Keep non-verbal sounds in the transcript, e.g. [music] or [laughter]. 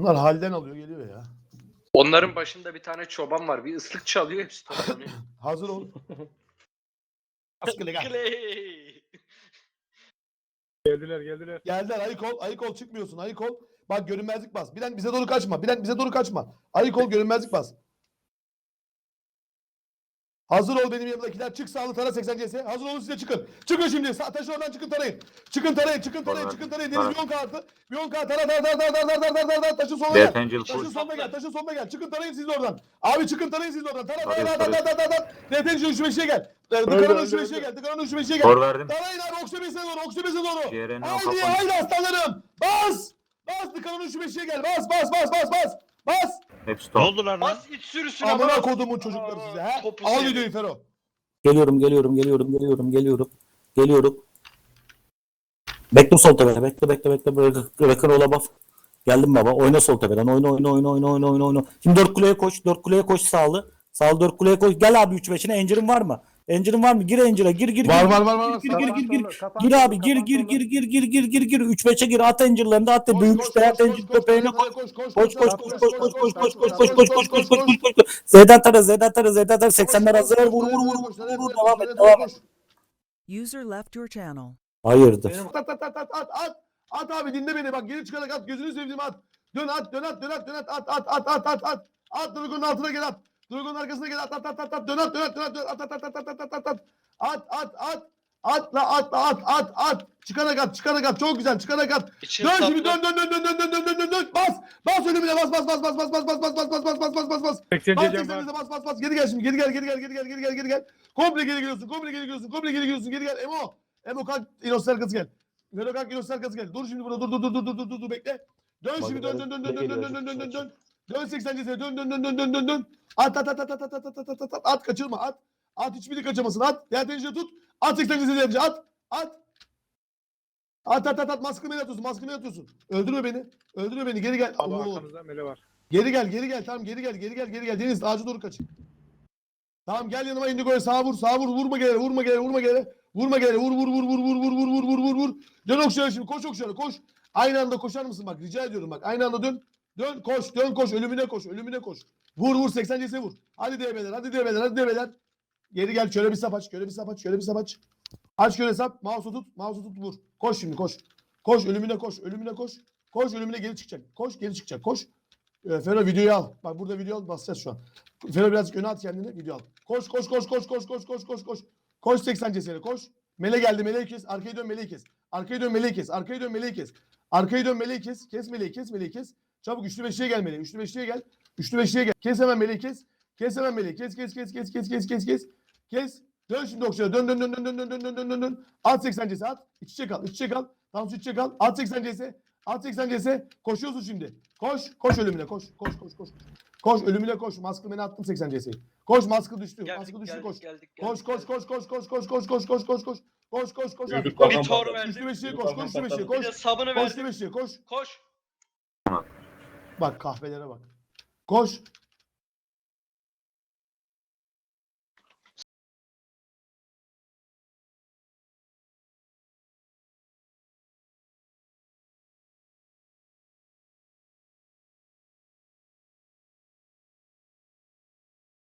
Bunlar halden alıyor geliyor ya. Onların başında bir tane çoban var. Bir ıslık çalıyor hepsi toplanıyor. [laughs] Hazır ol. Askılı gel. Clay. Geldiler geldiler. Geldiler ayık ol. Ayık ol çıkmıyorsun. Ayık ol. Bak görünmezlik bas. Bilen bize doğru kaçma. Bilen bize doğru kaçma. Ayık ol görünmezlik bas. Hazır ol benim yanımdakiler. Çık sağlı tara 80 CS. Hazır olun size çıkın. Çıkın şimdi. Sağ taşı oradan çıkın tarayın. Çıkın tarayın. Çıkın tarayın. Çıkın tarayın. Deniz bir 10 kartı. Bir 10 kartı. Tara tara tara tara tara tara tara tara. Taşın sonuna gel. Taşın sonuna gel. Taşın sonuna gel. Çıkın tarayın siz oradan. Abi çıkın tarayın siz oradan. Tara tara tara tara tara tara. Detencinin şu beşiğe gel. Dıkaranın şu beşiğe gel. Dıkaranın şu beşiğe gel. Kor verdim. Tarayın abi. Oksibes'e doğru. Oksibes'e doğru. Haydi haydi aslanlarım. Bas. Bas dıkaranın şu beşiğe gel. Bas bas bas bas bas. Bas. Hepsi Ne top. oldular lan? Bas iç sürüsün ama. Amına kodumun çocukları size. He? Topu Al seni. videoyu Fero. Geliyorum, geliyorum, geliyorum, geliyorum, geliyorum. Geliyorum. Bekle sol tepede. Bekle, bekle, bekle. Böyle Rekor ola baf. Geldim baba. Oyna sol tepeden. Oyna, oyna, oyna, oyna, oyna, oyna, oyna. Şimdi dört kuleye koş. Dört kuleye koş sağlı. Sağlı dört kuleye koş. Gel abi 3-5'ine. Engine'in var mı? Engine'in var mı? Gir Engine'e. Gir, gir, Var gir. var var var. Gir, gir, gir, gir. Gir abi gir gir gir gir gir gir gir gir 3-5'e gir at Angel'larında at da büyümüş de at Angel köpeğine koş koş koş koş koş koş koş koş koş koş koş koş koş koş koş koş koş koş Zeydan Tara Zeydan Tara Zeydan Tara 80'ler hazır vur vur vur vur vur devam et devam et User left your channel. Hayırdır At at at at at at at. At abi dinle beni bak geri çıkarak at gözünü sevdiğim at. Dön at dön at dön at dön at at at at at at at. At Dragon'un altına gel at. Dragon'un arkasına gel at at at at at dön at dön at dön at dön at at at at at at at at. At at at. Atla atla at at at. Çıkarak at çıkarak at çok güzel çıkarak at. İçin Dön şimdi dön dön dön dön dön dön dön dön dön dön bas bas önümüne bas bas bas bas bas bas bas bas bas bas bas bas bas bas bas 80 Bas cecem var. 80'e bas bas bas geri gel şimdi geri gel geri gel geri gel geri gel geri gel komple geri geliyorsun komple geri geliyorsun komple geri geliyorsun geri gel Emo Emo kalk İnoslar kız gel Velo kalk İnoslar kız gel dur şimdi burada dur dur dur dur dur dur dur dur bekle dön şimdi dön dön dön dön dön dön dön dön dön dön dön 80 cesine dön dön dön dön dön dön dön at at at at at at at at at at at at kaçırma at at hiçbiri kaçamasın at tencereyi tut at 80 cesine at at At at at at maskını atıyorsun maskını atıyorsun. Öldürme beni. Öldürme beni geri gel. Abi arkamızda mele var. Geri gel, geri gel. Tamam geri gel, geri gel, geri gel. Deniz ağacı doğru kaç. Tamam gel yanıma Indigo'ya sağa vur, sağa vur. Vurma geri, vurma geri, vurma geri. Vurma geri, vur vur vur vur vur vur vur vur vur vur vur. Dön okşara şimdi, koş okşara, koş. Aynı anda koşar mısın bak rica ediyorum bak. Aynı anda dön. Dön koş, dön koş. Ölümüne koş, ölümüne koş. Vur vur 80 cese vur. Hadi DB'ler, hadi DB'ler, hadi DB'ler. Geri gel, şöyle bir sap aç, şöyle bir sap aç, şöyle bir sap aç. Aç şöyle sap, mouse'u tut, mouse'u tut vur. Koş şimdi koş. Koş ölümüne koş, ölümüne koş. Koş ölümüne geri çıkacak. Koş geri çıkacak. Koş. Ee, Fero videoyu al. Bak burada video al basacağız şu an. Fero birazcık öne at kendini video al. Koş koş koş koş koş koş koş koş koş. Koş 80 cesene koş. Mele geldi meleği kes. Arkaya dön meleği kes. Arkaya dön meleği kes. Arkaya dön meleği kes. Arkaya dön meleği kes. Kes meleği kes meleği kes. Çabuk üçlü beşliğe gel meleği. Üçlü beşliğe gel. Üçlü beşliğe gel. Kes hemen meleği kes. Kes hemen meleği. Kes kes kes kes kes kes kes kes. Kes. Dön şimdi okşaya. Dön dön dön dön dön dön dön dön dön dön dön. At 80 cesi at. İç içe kal. İç içe kal. Tansu iç içe kal. At 80 cesi. At 80 cesi. Koşuyorsun şimdi. Koş. Koş ölümüne koş. Koş koş koş. Koş ölümüne koş. Maskı beni attım 80 cesiyi. Koş maskı düştü. Geldik, maskı düştü geldik, koş. geldik, Koş geldik, koş koş koş koş koş koş koş koş koş koş. Koş koş koş. Artık. bir Koş. Bir tor Üçlü verdim. beşiğe koş. Koş üçlü beşiğe Bir koş. de sabını Koş verdim. üçlü beşiğe koş. Koş. Bak kahvelere bak. Koş.